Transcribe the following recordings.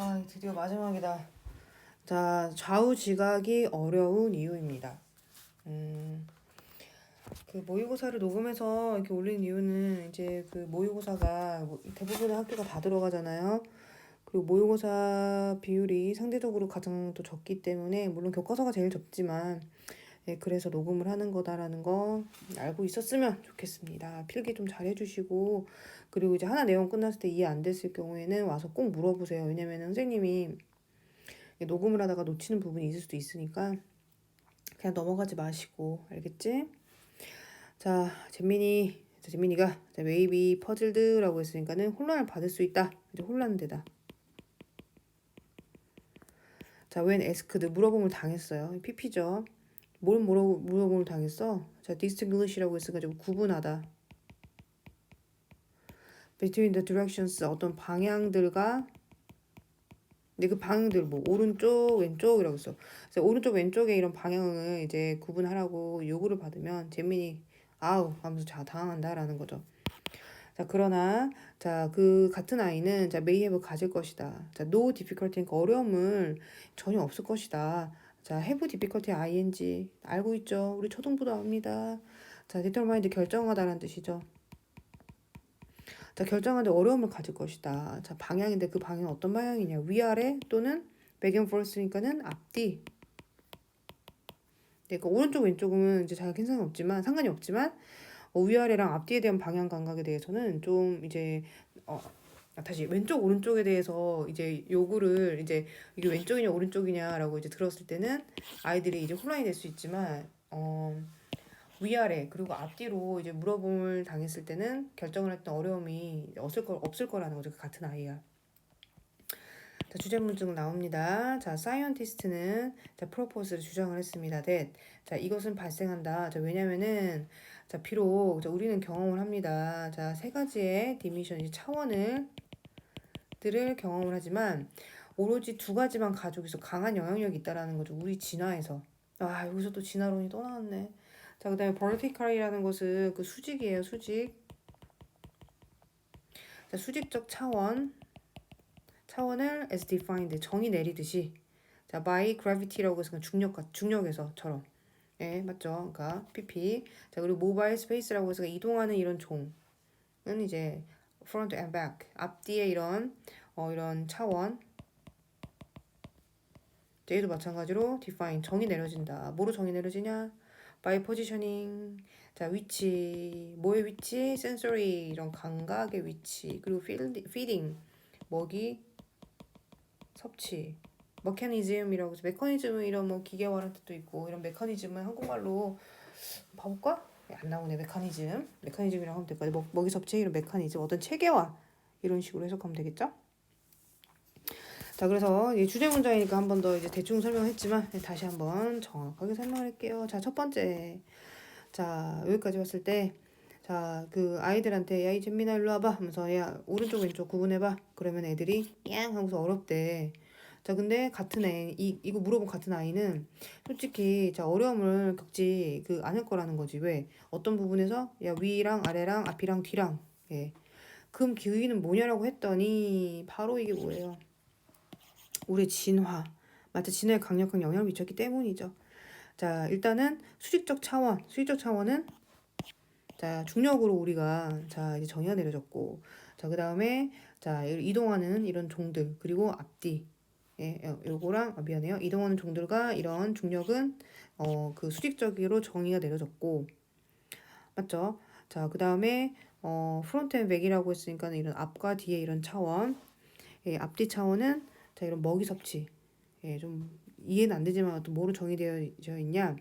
아, 드디어 마지막이다. 자, 좌우 지각이 어려운 이유입니다. 음, 그 모의고사를 녹음해서 이렇게 올린 이유는 이제 그 모의고사가 뭐 대부분의 학교가 다 들어가잖아요. 그리고 모의고사 비율이 상대적으로 가장 또 적기 때문에 물론 교과서가 제일 적지만 예, 그래서 녹음을 하는 거다라는 거 알고 있었으면 좋겠습니다. 필기 좀 잘 해주시고 그리고 이제 하나 내용 끝났을 때 이해 안 됐을 경우에는 와서 꼭 물어보세요. 왜냐면 선생님이 녹음을 하다가 놓치는 부분이 있을 수도 있으니까 그냥 넘어가지 마시고 알겠지? 자, 재민이, 자, 재민이가 자, 웨이비 퍼즐드라고 했으니까는 혼란을 받을 수 있다. 이제 혼란되다. 자, 웬 에스크드 물어봄을 당했어요. PP죠. 뭘 물어 물어봄을 당했어? 자, distinguish라고 했어가지고 구분하다. between the directions 어떤 방향들과 근데 그 방향들 뭐 오른쪽 왼쪽이라고 했어. 그래서 오른쪽 왼쪽에 이런 방향을 이제 구분하라고 요구를 받으면 재민이 아우 하면서 자 당황한다라는 거죠. 자 그러나 자 그 같은 아이는 자 may have 가질 것이다. 자 no difficulty니까 어려움을 전혀 없을 것이다. 자 have difficulty ing 알고 있죠. 우리 초등부도 압니다. 자 determine 결정하다라는 뜻이죠. 자, 결정하는데 어려움을 가질 것이다. 자, 방향인데 그 방향은 어떤 방향이냐? 위아래 또는 back and forth니까는 앞뒤. 네, 그러니까 오른쪽 왼쪽은 이제 잘 괜찮이 없지만 상관이 없지만 어, 위아래랑 앞뒤에 대한 방향 감각에 대해서는 좀 이제 어 아, 다시 왼쪽 오른쪽에 대해서 이제 요구를 이제 이게 왼쪽이냐 오른쪽이냐라고 이제 들었을 때는 아이들이 이제 혼란이 될 수 있지만 어 위아래 그리고 앞뒤로 이제 물어봄을 당했을 때는 결정을 했던 어려움이 없을 거 없을 거라는 거죠. 그 같은 아이야. 자, 주제 문증 나옵니다. 자, 사이언티스트는 자, 프로포즈를 주장을 했습니다. that 자, 이것은 발생한다. 자, 왜냐면은 자, 비록 자, 우리는 경험을 합니다. 자, 세 가지의 디미션 이제 차원을 들을 경험을 하지만 오로지 두 가지만 있어 강한 영향력이 있다라는 거죠. 우리 진화에서. 아, 여기서 또 진화론이 또 나왔네. 자, 그 다음에 vertical이라는 것은 그 수직이에요, 수직. 자, 수직적 차원. 차원을 as defined, 정의 내리듯이. 자, by gravity라고 해서 중력, 중력에서처럼. 예, 맞죠? 그러니까 PP. 자, 그리고 mobile space라고 해서 이동하는 이런 종은 이제 front and back. 앞뒤에 이런, 어, 이런 차원. 얘도 마찬가지로 define, 정의 내려진다. 뭐로 정의 내려지냐? by positioning 자 위치 뭐의 위치 sensory 이런 감각의 위치 그리고 feeding 먹이 섭취 메커니즘이라고 해서 메커니즘은 이런 뭐 기계화라는 뜻도 있고 이런 메커니즘은 한국말로 봐볼까? 안 나오네 메커니즘 메커니즘이라고 하면 될까요? 먹, 먹이 섭취 이런 메커니즘 어떤 체계화 이런 식으로 해석하면 되겠죠? 자, 그래서 이 주제 문장이니까 한 번 더 이제 대충 설명했지만 다시 한번 정확하게 설명할게요. 자, 첫 번째. 자, 여기까지 왔을 때 자, 그 아이들한테 야, 이 잼민아 일로 와봐 하면서 야, 오른쪽 왼쪽 구분해봐. 그러면 애들이 양 하면서 어렵대. 자, 근데 같은 애, 이, 이거 물어본 같은 아이는 솔직히 자, 어려움을 겪지 그 않을 거라는 거지. 왜? 어떤 부분에서 야, 위랑 아래랑 앞이랑 뒤랑 예. 금 기위는 뭐냐라고 했더니 바로 이게 뭐예요? 우리 진화, 마치 진화에 강력한 영향을 미쳤기 때문이죠. 자, 일단은 수직적 차원, 수직적 차원은 자, 중력으로 우리가 자, 이제 정의가 내려졌고 자, 그다음에 자, 이동하는 이런 종들 그리고 앞뒤 예, 요거랑 아, 미안해요. 이동하는 종들과 이런 중력은 어, 그 수직적으로 정의가 내려졌고 맞죠? 자, 그 다음에 어, 프론트 앤 백이라고 했으니까 이런 앞과 뒤에 이런 차원 예, 앞뒤 차원은 자, 이런 먹이 섭취. 예, 좀 이해는 안 되지만 또 뭐로 정의되어 있냐?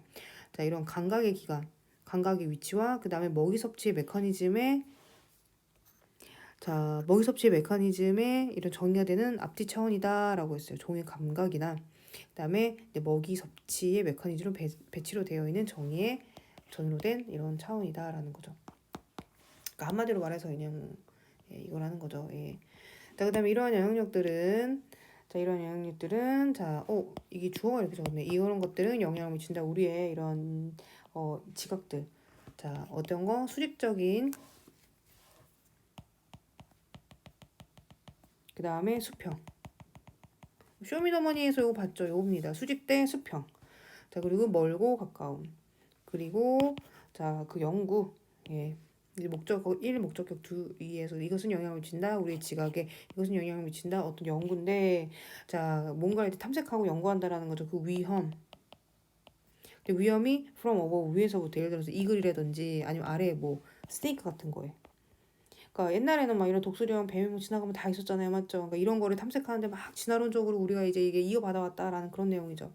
자, 이런 감각의 기관, 감각의 위치와 그 다음에 먹이 섭취 메커니즘의 자, 먹이 섭취 메커니즘의 이런 정의가 되는 앞뒤 차원이다라고 했어요. 종의 감각이나 그 다음에 먹이 섭취의 메커니즘으로 배, 배치로 되어 있는 정의의 전으로 된 이런 차원이다라는 거죠. 그러니까 한마디로 말해서 그냥 예, 이걸 하는 거죠. 예. 자, 그 다음에 이러한 영향력들은 자, 이런 영향력들은 자, 어, 이게 주어가 이렇게 적었네. 이런 것들은 영향을 미친다. 우리의 이런 어, 지각들. 자, 어떤 거 수직적인 그 다음에 수평. 쇼미더머니에서 이거 봤죠? 요겁니다. 수직 대 수평. 자, 그리고 멀고 가까움. 그리고 자, 그 연구. 예. 목적어 1, 목적격 2에서 이것은 영향을 미친다. 우리의 지각에 이것은 영향을 미친다. 어떤 연구인데 자, 뭔가를 탐색하고 연구한다라는 거죠. 그 위험. 위험이 from above 위에서부터 예를 들어서 이글이라든지 아니면 아래에 뭐 스네이크 같은 거에. 그러니까 옛날에는 막 이런 뱀이 뭐 지나가면 다 있었잖아요, 맞죠? 그러니까 이런 거를 탐색하는데 막 진화론적으로 우리가 이제 이게 이어받아 왔다라는 그런 내용이죠.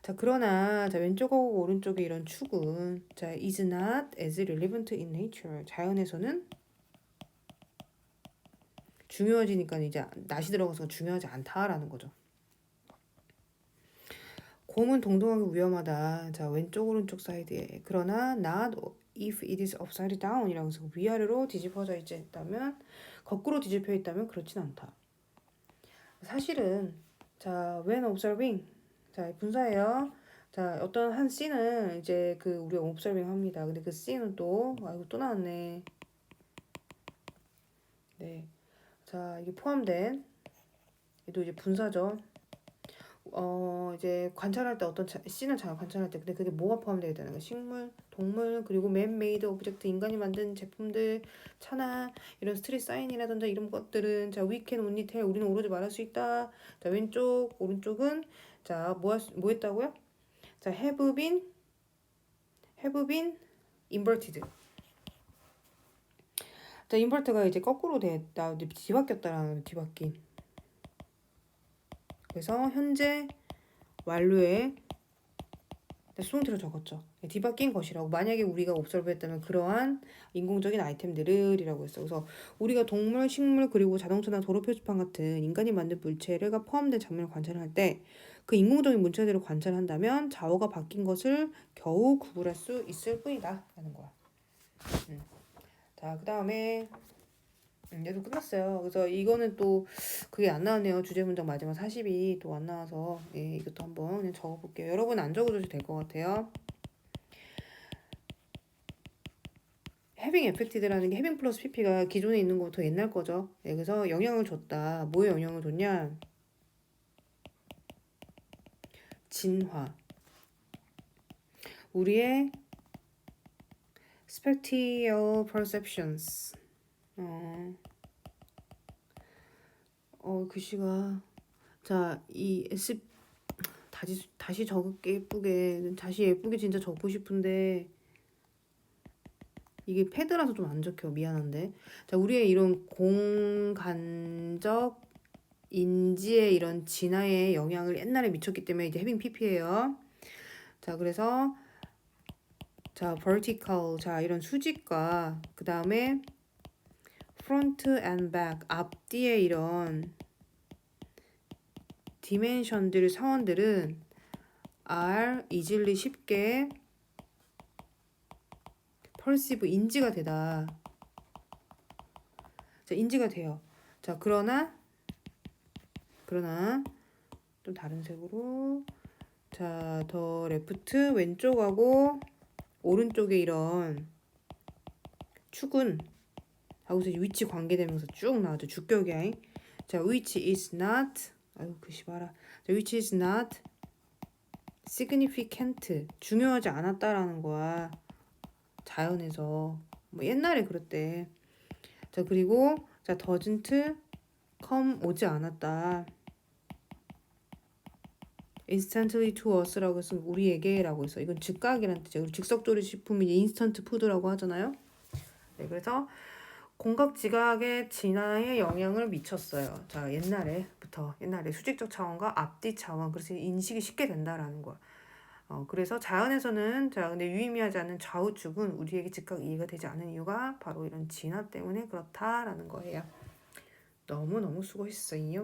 자, 그러나 자 왼쪽하고 오른쪽에 이런 축은 자 is not as relevant in nature. 자연에서는 중요해지니까 이제 낫이 들어가서 중요하지 않다라는 거죠. 곰은 동동하게 위험하다. 자 왼쪽 오른쪽 사이드에 그러나 not if it is upside down이라고 해서 위아래로 뒤집어져 있다면 거꾸로 뒤집혀 있다면 그렇진 않다. 사실은 자 when observing 자 분사예요. 자 어떤 한 씬은 이제 그 우리가 observing 합니다. 근데 그 씬은 또 아이고 또 나왔네. 네. 자 이게 포함된 얘도 이제 분사죠. 어 이제 관찰할 때 어떤 자, 씬을 잘 관찰할 때 근데 그게 뭐가 포함되어 있다는 거 식물, 동물 그리고 맨메이드 오브젝트 인간이 만든 제품들 차나 이런 스트릿 사인이라든지 이런 것들은 자 only tell 우리는 오로지 말할 수 있다. 자 왼쪽 오른쪽은 자뭐 뭐 했다고요? 자 have been inverted. 자 인버트가 이제 거꾸로 됐다 뒤바뀌었다라는 뒤바뀐. 그래서 현재 완료에 수동태로 적었죠. 뒤바뀐 것이라고 만약에 우리가 옵설브했다면 그러한 인공적인 아이템들을이라고 했어. 그래서 우리가 동물, 식물 그리고 자동차나 도로 표지판 같은 인간이 만든 물체가 포함된 장면을 관찰할 때 그 인공적인 물체들을 관찰한다면 좌우가 바뀐 것을 겨우 구분할 수 있을 뿐이다라는 거야. 음. 자, 그 다음에 음, 얘도 끝났어요. 그래서 이거는 또 그게 안 나왔네요. 주제 문장 마지막 40이 또 안 나와서 예, 이것도 한번 그냥 적어볼게요. 여러분 안 적어줘도 될 것 같아요. 해빙 에펙티드라는 게 해빙 플러스 pp가 기존에 있는 것부터 옛날 거죠. 예, 그래서 영향을 줬다. 뭐에 영향을 줬냐? 진화. 우리의 spatial perceptions. 어, 어 글씨가. 자, 이 S 다시 다시 적을게 예쁘게. 다시 예쁘게 진짜 적고 싶은데. 이게 패드라서 좀 안 적혀. 미안한데. 자 우리의 이런 공간적 인지의 이런 진화에 영향을 옛날에 미쳤기 때문에 이제 해빙 PP예요. 자 그래서 자 vertical. 자 이런 수직과 그 다음에 front and back 앞뒤에 이런 디멘션들 사원들은 are easily 쉽게 perceive 인지가 되다. 자 인지가 돼요. 자 그러나 그러나 좀 다른 색으로 자 더 레프트 왼쪽하고 오른쪽에 이런 축은 하고서 위치 관계되면서 쭉 나와죠. 주격이. 자, which is not 아유 글씨 봐라. 자, which is not significant 중요하지 않았다라는 거야. 자연에서 뭐 옛날에 그랬대. 자 그리고 자 doesn't come 오지 않았다. instantly to us라고 해서 우리에게라고 해서 이건 즉각이라는 뜻이에요. 즉석조리 식품이 인스턴트 푸드라고 하잖아요. 네, 그래서 공각 지각의 진화에 영향을 미쳤어요. 자, 옛날에부터 옛날에 수직적 차원과 앞뒤 차원 그래서 인식이 쉽게 된다라는 거야. 어, 그래서 자연에서는 자, 근데 유의미하지 않은 좌우축은 우리에게 즉각 이해가 되지 않은 이유가 바로 이런 진화 때문에 그렇다라는 거예요. 너무너무 수고했어요.